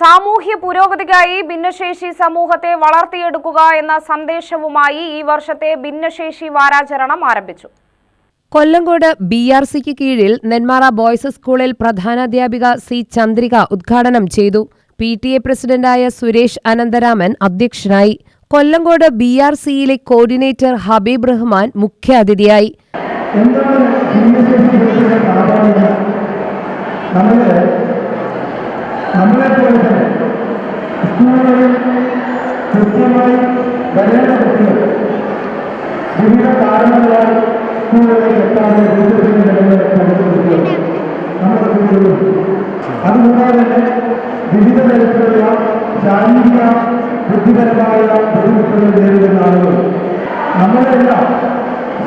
സാമൂഹ്യ പുരോഗതിക്കായി ഭിന്നശേഷി സമൂഹത്തെ വളർത്തിയെടുക്കുക എന്ന സന്ദേശവുമായി ഈ വർഷത്തെ ഭിന്നശേഷി വാരാചരണം ആരംഭിച്ചു. കൊല്ലങ്കോട് ബി ആർ സിക്ക് കീഴിൽ നെന്മാറ ബോയ്സ് സ്കൂളിൽ പ്രധാനാധ്യാപിക സി ചന്ദ്രിക ഉദ്ഘാടനം ചെയ്തു. പി ടി എ പ്രസിഡന്റായ സുരേഷ് അനന്തരാമൻ അധ്യക്ഷനായി. കൊല്ലങ്കോട് ബി ആർ സിയിലെ കോർഡിനേറ്റർ ഹബീബ് റഹ്മാൻ മുഖ്യാതിഥിയായി. എന്താണ് കൃത്യമായി വരേണ്ട വിവിധ കാരണങ്ങളാൽ സ്കൂളുകളിൽ എത്താതെ കുട്ടികൾ നമ്മുടെ കുട്ടികളും തന്നെ വിവിധ തരത്തിലുള്ള ശാരീരിക ബുദ്ധിപരമായ ബുദ്ധിമുട്ടുകൾ നേരിടുന്ന ആളുകൾ. നമ്മളെല്ലാം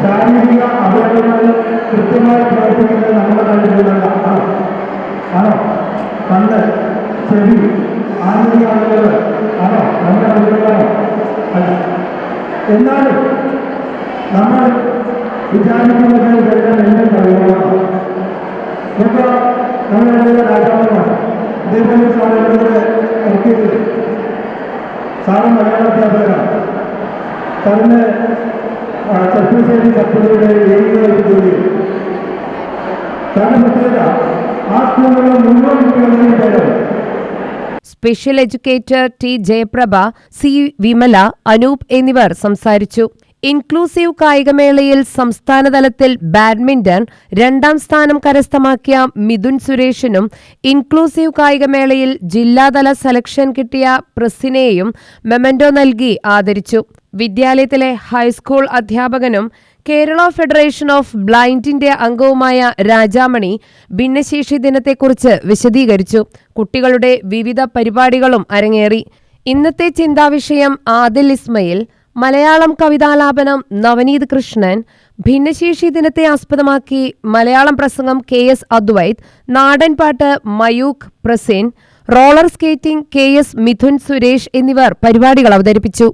ശാരീരിക അവയവങ്ങൾ കൃത്യമായി പ്രവർത്തിക്കുന്നത് നമ്മുടെ കഴിവുകളല്ല ആണോ? ആണോ? കണ്ണ് ചെവി ആന്തരിക അവയവങ്ങൾ എന്നാലും നമ്മൾ വിചാരിക്കുന്നത് ഇതെല്ലാം എന്റെ കഴിവുകളാണ് ഇപ്പോൾ നമ്മളുടെ രാജാവുമാണ് ഇതേപോലെ സാധനങ്ങളുടെ ഇറക്കിയിട്ട് സാറ് മലയാള അധ്യാപകരാണ് സാറിന് ചത്തുശ്ശേരി കപ്പലുകളുടെ ഏഴിലേക്ക് ജോലി ചെയ്തു. സാറിന് പ്രത്യേകത ആ സ്കൂളിലെ മുഴുവൻ കുട്ടികളുടെയും പേരാണ് special educator T Jayaprabha C Vimala Anoop എന്നിവർ സംസാരിച്ചു. ഇൻക്ലൂസീവ് കായികമേളയിൽ സംസ്ഥാനതലത്തിൽ ബാഡ്മിന്റൺ രണ്ടാം സ്ഥാനം കരസ്ഥമാക്കിയ മിഥുൻ സുരേഷിനും ഇൻക്ലൂസീവ് കായികമേളയിൽ ജില്ലാതല സെലക്ഷൻ കിട്ടിയ പ്രസിനെയും മെമന്റോ നൽകി ആദരിച്ചു. വിദ്യാലയത്തിലെ ഹൈസ്കൂൾ അധ്യാപകനും കേരള ഫെഡറേഷൻ ഓഫ് ബ്ലൈൻഡിന്റെ അംഗവുമായ രാജാമണി ഭിന്നശേഷി ദിനത്തെക്കുറിച്ച് വിശദീകരിച്ചു. കുട്ടികളുടെ വിവിധ പരിപാടികളും അരങ്ങേറി. ഇന്നത്തെ ചിന്താവിഷയം ആദിൽ ഇസ്മയിൽ മലയാളം കവിതാലാപനം നവനീത് കൃഷ്ണൻ. ഭിന്നശേഷി ദിനത്തെ ആസ്പദമാക്കി മലയാളം പ്രസംഗം കെ എസ് അദ്വൈത്. നാടൻപാട്ട് Mayookh Prasen. Roller skating K S Mithun Suresh എന്നിവർ പരിപാടികൾ അവതരിപ്പിച്ചു.